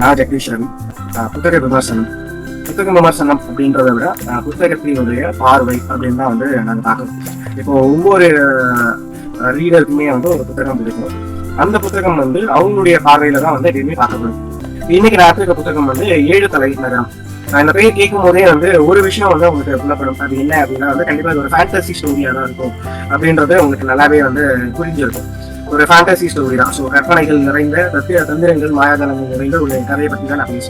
நான் ஜெகதீஸ்வரன். புத்தக விமர்சனம். புத்தக விமர்சனம் அப்படின்றத விட புத்தகத்தினுடைய பார்வை அப்படின்னு தான் வந்து நாங்கள் பார்க்கணும். இப்போ ஒவ்வொரு ரீடருக்குமே வந்து ஒரு புத்தகம் இருக்கும். அந்த புத்தகம் வந்து அவங்களுடைய பார்வையில தான் வந்து எப்பயுமே பார்க்கப்படும். இன்னைக்கு நான் எடுத்துக்க புத்தகம் வந்து ஏழு தலை நகரம் இந்த பேர் கேட்கும் போதே வந்து ஒரு விஷயம் வந்து உங்களுக்கு புலப்படும். அது என்ன அப்படின்னா வந்து கண்டிப்பா இது ஒரு ஃபேண்டசி ஸ்டோரியா தான் இருக்கும். அப்படின்றது உங்களுக்கு நல்லாவே வந்து புரிஞ்சிருக்கும். ஒரு ஃபேண்டசி ஸ்டோரி தான். ஸோ கற்பனைகள் நிறைந்த தத்திர தந்திரங்கள் மாயாதனங்கள் நிறைந்த ஒரு கதையை பற்றி தான் நான் பேச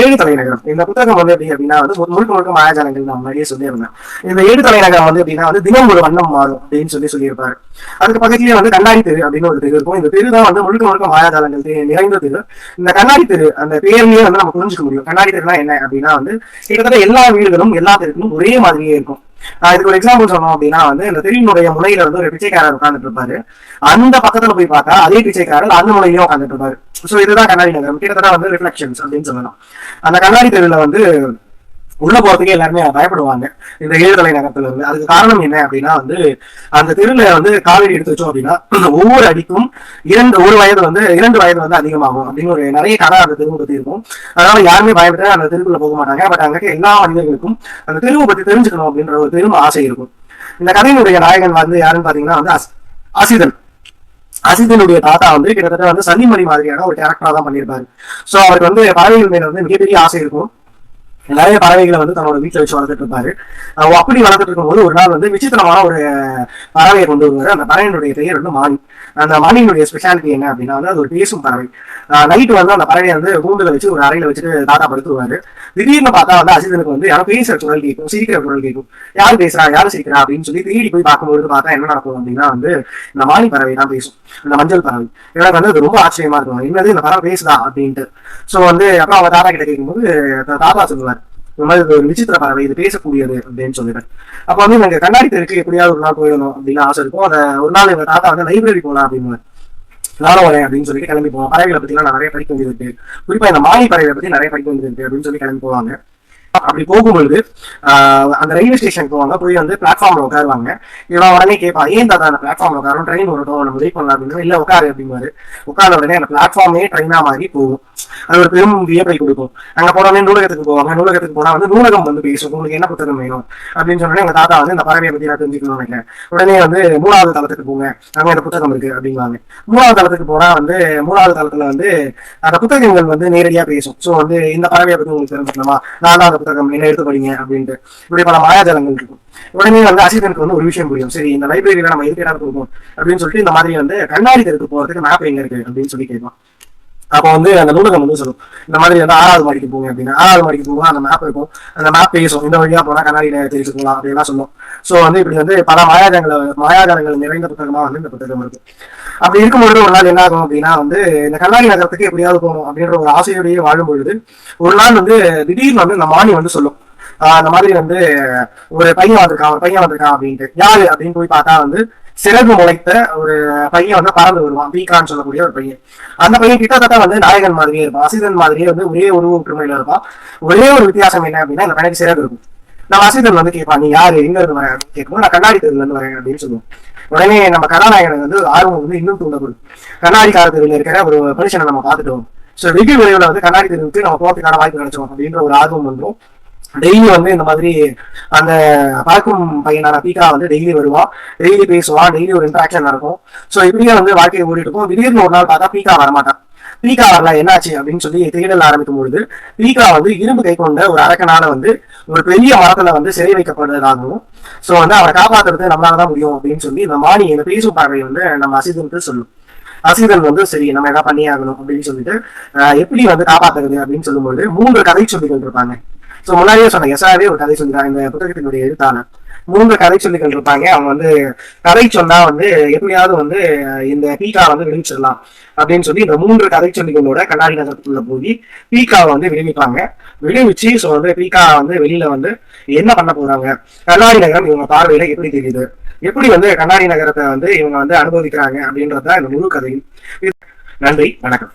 ஏழு தலைநகரம். இந்த புத்தகம் வந்து எப்படி அப்படின்னா வந்து முழுக்க முழுக்க மாயாஜாலங்கள் நான் முன்னாடியே சொல்லியிருந்தேன். இந்த ஏழு தலைநகரம் வந்து அப்படின்னா வந்து தினம் ஒரு வண்ணம் மாறும் அப்படின்னு சொல்லி சொல்லியிருப்பாரு. அதுக்கு பக்கத்துலயே வந்து கண்ணாடி தெரு அப்படின்னு ஒரு தெரு இருக்கும். இந்த தெரு தான் வந்து முழுக்க முழுக்க மாயாஜாலங்கள் நிறைந்த தெரு. இந்த கண்ணாடி தெரு அந்த பேர்லயே வந்து நம்ம புரிஞ்சுக்க முடியும். கண்ணாடி தெருனா என்ன அப்படின்னா வந்து கிட்டத்தட்ட எல்லா வீடுகளும் எல்லா தெருக்கும் ஒரே மாதிரியே இருக்கும். இதுக்கு ஒரு எக்ஸாம்பிள் சொன்னோம் அப்படின்னா வந்து இந்த தெருவினுடைய முனையில வந்து ஒரு பிச்சைக்காரர் உட்காந்துட்டு இருப்பாரு. அந்த பக்கத்துல போய் பார்த்தா அதே பிச்சைக்காரர் அந்த முனையிலயும் உட்காந்துட்டு இருப்பாரு. சோ இதுதான் கண்ணாடி நகரம். கிட்டத்தட்ட வந்து ரிஃப்ளெக்ஷன்ஸ் அப்படின்னு சொல்லலாம். அந்த கண்ணாடி தெருவில் வந்து உள்ள போறதுக்கே எல்லாருமே பயப்படுவாங்க இந்த ஏழுதலை நகரத்துல இருந்து. அதுக்கு காரணம் என்ன அப்படின்னா வந்து அந்த தெருல வந்து காவேரி எடுத்து வச்சோம் அப்படின்னா ஒவ்வொரு அடிக்கும் இரண்டு ஒரு வயது வந்து இரண்டு வயது வந்து அதிகமாகும் அப்படின்னு ஒரு நிறைய கதை அந்த தெருவை பத்தி இருக்கும். அதனால யாருமே பயப்பட்டு அந்த தெருவுக்குள்ள போக மாட்டாங்க. பட் அங்க எல்லா மனிதர்களுக்கும் அந்த தெருவை பத்தி தெரிஞ்சுக்கணும் அப்படின்ற ஒரு பெரும் ஆசை இருக்கும். இந்த கதையினுடைய நாயகன் வந்து யாருன்னு பாத்தீங்கன்னா வந்து அசிதன். அசிதனுடைய தாத்தா வந்து கிட்டத்தட்ட வந்து சன்னிமணி மாதிரியான ஒரு கேரக்டரா தான் பண்ணியிருப்பாரு. சோ அவருக்கு வந்து பறவைகள் மேல வந்து மிகப்பெரிய ஆசை இருக்கும். நிறைய பறவைகளை வந்து தன்னோட வீட்டில் வச்சு வளர்த்துட்டு இருப்பாரு. அப்படி வளர்த்துட்டு இருக்கும்போது ஒரு நாள் வந்து விசித்திரமான ஒரு பறவையை கொண்டு வருவாரு. அந்த பறவையினுடைய பெயர் வந்து மானி. அந்த மானியினுடைய ஸ்பெஷாலிட்டி என்ன அப்படின்னா வந்து அது ஒரு பேசும் பறவை. நைட்டு வந்து அந்த பறவையை வந்து கூண்டுல வச்சு ஒரு அறையில வச்சுட்டு தாத்தா படுத்துவாரு திடீர்னு பார்த்தா வந்து அஜிதனுக்கு வந்து யாரும் பேசுற குரல் கேட்கும் சிரிக்கிற குரல் கேட்கும். யார் பேசுறா யார் சிரிக்கிறா அப்படின்னு சொல்லி தேடி போய் பார்க்கும்போது பார்த்தா என்ன நடக்கும் அப்படின்னா வந்து இந்த மானி பறவை தான் பேசும். இந்த மஞ்சள் பறவை. எனக்கு வந்து அது ரொம்ப ஆச்சரியமா இருக்கும். என்னது இந்த பறவை பேசுதா அப்படின்ட்டு. சோ வந்து அப்புறம் அவங்க தாத்தா கிட்ட கேட்கும்போது தாத்தா சொல்லுவாரு இந்த மாதிரி ஒரு விசித்திர பறவை இது பேசக்கூடியது அப்படின்னு சொல்லிட்டு அப்ப வந்து எனக்கு கண்ணாடி தெருக்கு எப்படியாவது ஒரு நாள் போயிடணும் அப்படின்னு ஆசை இருக்கும். அதை ஒரு நாள் எங்க தாத்தா வந்து லைப்ரரி போகலாம் அப்படின்னு நானும் வரேன் அப்படின்னு சொல்லிட்டு கிளம்பி போவோம் பறவைகளை பத்தி நான் நிறைய படிக்க வேண்டியது இருக்கு. குறிப்பா இந்த மாலை பறவைகளை பத்தி நிறைய படிக்க வேண்டியது இருக்கு அப்படின்னு சொல்லி கிளம்பி போவாங்க. அப்படி போகும்பொழுது ஆஹ் அந்த ரயில்வே ஸ்டேஷன் போவாங்க. போய் வந்து பிளாட்ஃபார்ம்ல உட்காருவாங்க. இவன் உடனே கேட்பான் ஏன் தாத்தா அந்த பிளாட்ஃபார்ம்ல உட்காரும் ட்ரெயின் வரட்டும் நம்ம வெயிட் பண்ணலாம் அப்படின்னு இல்ல உட்காரு அப்படிங்குவாரு உட்கார்ந்த உடனே அந்த பிளாட்ஃபார்மே ட்ரெயினா மாதிரி போகும். அது ஒரு பெரும் வியப்பை கொடுக்கும். அங்க போனோடனே நூலகத்துக்கு போவாங்க நூலகத்துக்கு போனா வந்து நூலகம் வந்து பேசும். உங்களுக்கு என்ன புத்தகம் வேணும்? அப்படின்னு சொன்னோடனே எங்க தாத்தா வந்து இந்த பறவையை பத்தி நான் தெரிஞ்சுக்கணும் இல்ல. உடனே வந்து மூணாவது தளத்துக்கு போங்க. அங்க இந்த புத்தகம் இருக்கு. அப்படிங்குவாங்க மூணாவது தளத்துக்கு போனா வந்து மூணாவது தளத்துல வந்து அந்த புத்தகங்கள் வந்து நேரடியா பேசும். சோ வந்து இந்த பறவையை பத்தி உங்களுக்கு தெரிஞ்சுக்கணுமா? நான் தான் அந்த புத்தகம் என்ன எடுத்து படிங்க? அப்படின்ட்டு. இப்படி பல மாயாஜலங்கள் இருக்கும். உடனே வந்து அசிதனுக்கு வந்து ஒரு விஷயம் புரியும். சரி இந்த லைப்ரரியில நம்ம எதுக்கு இடம் கொடுப்போம் அப்படின்னு சொல்லிட்டு இந்த மாதிரி வந்து கண்ணாடி தெருக்கு போறதுக்கு மேப் எங்க இருக்கு? அப்படின்னு சொல்லி கேட்கலாம் அப்போ வந்து அந்த நூலகம் வந்து சொல்லும் இந்த மாதிரி வந்து ஆறாவது மாடிக்கு போங்க அப்படின்னா ஆறாவது மாடிக்கு போகும் அந்த மேப் இருக்கும். அந்த மேப் பேசும் இந்த வழியா போனா கண்ணாடியில தெரிஞ்சுக்கலாம் அப்படின்லாம் சொல்லும். சோ வந்து இப்படி வந்து பல மாயாஜாலங்கள் மாயாஜாலங்கள் நிறைந்த புத்தகமா வந்து இந்த புத்தகம் இருக்கு. அப்படி இருக்கும்பொழுது ஒரு நாள் என்ன ஆகும் அப்படின்னா வந்து இந்த கண்ணாடி நகரத்துக்கு எப்படியாவது போகணும் அப்படின்ற ஒரு ஆசையோடய வாழும் பொழுது ஒரு நாள் வந்து திடீர்னு வந்து இந்த மானி வந்து சொல்லும். ஆஹ் அந்த மாதிரி வந்து ஒரு பையன் வந்திருக்கான் ஒரு பையன் வந்திருக்கான் அப்படின்ட்டு. யாரு அப்படின்னு போய் பார்த்தா வந்து சிறகு முளைத்த ஒரு பையன் வந்து பறந்து வருவான். பீகான்னு சொல்லக்கூடிய ஒரு பையன். அந்த பையன் கிட்டத்தட்ட வந்து நாயகன் மாதிரியே இருப்பான். அசிதன் மாதிரியே வந்து ஒரே உருவ ஒற்றுமையில இருப்பான். ஒரே ஒரு வித்தியாசம் என்ன அப்படின்னா இந்த பையனுக்கு சிறகு இருக்கும். நான் அசிதன் வந்து கேட்பான் நீ யாரு? எங்க இருந்து வரேன் அப்படின்னு கேட்கும்போது நான் கண்ணாடி தெருல இருந்து வரேன் அப்படின்னு சொல்லுவோம். உடனே நம்ம கதாநாயகனுக்கு வந்து ஆர்வம் வந்து இன்னும் தூண்டப்படும் கண்ணாடி காலத்தில் இருக்கிற ஒரு மனுஷனை நம்ம பார்த்துட்டோம். ஸோ வெகு விரைவில் வந்து கண்ணாடி தெருவுக்கு நம்ம போகிறதுக்கான வாய்ப்பு கிடைச்சோம் அப்படின்ற ஒரு ஆர்வம் வந்துடும் டெய்லி வந்து இந்த மாதிரி அந்த பறக்கும் பையனான பீகா வந்து டெய்லி வருவா. டெய்லி பேசுவான் டெய்லி ஒரு இன்ட்ராக்ஷன் நடக்கும். ஸோ இப்படியே வந்து வாழ்க்கையை ஓடிட்டு இருக்கும். திடீர்னு ஒரு நாள் பார்த்தா பீகா வரமாட்டான். பீகா வரல என்னாச்சு அப்படின்னு சொல்லி தேடல் ஆரம்பிக்கும் பொழுது பீகா வந்து இரும்பு கை கொண்ட ஒரு அரக்கனால வந்து ஒரு பெரிய மரத்துல வந்து சிறை வைக்கப்படுறதாகவும் ஸோ வந்து அவரை காப்பாத்துறது நம்மளால தான் முடியும் அப்படின்னு சொல்லி இந்த மாணி இந்த பேசும் பார்வை வந்து நம்ம அசிதனுக்கு சொல்லும். அசிதன் வந்து சரி நம்ம என்ன பண்ணியே ஆகணும் அப்படின்னு சொல்லிட்டு எப்படி வந்து காப்பாத்துறது அப்படின்னு சொல்லும்போது மூன்று கதை சொல்லிக் இருப்பாங்க சோ முன்னாடியே சொன்ன எஸ்ஆவே ஒரு கதை சொல்லிதான். இந்த புத்தகத்தினுடைய எழுத்தாளர் மூன்று கதை சொல்லிகள் இருப்பாங்க. அவங்க வந்து கதை சொன்னா வந்து எப்படியாவது வந்து இந்த பீக்கா வந்து விடுவிச்சிடலாம் அப்படின்னு சொல்லி இந்த மூன்று கதை சொல்லிகளோட கண்ணாடி நகரத்துக்குள்ள போய் பீக்காவை வந்து விடுவிப்பாங்க. விடுவிச்சு ஸோ வந்து பீக்கா வந்து வெளியில வந்து என்ன பண்ண போறாங்க? கண்ணாடி நகரம் இவங்க பார்வையில எப்படி தெரியுது? எப்படி வந்து கண்ணாடி நகரத்தை வந்து இவங்க வந்து அனுபவிக்கிறாங்க அப்படின்றதுதான் இந்த முழு கதையும். நன்றி வணக்கம்.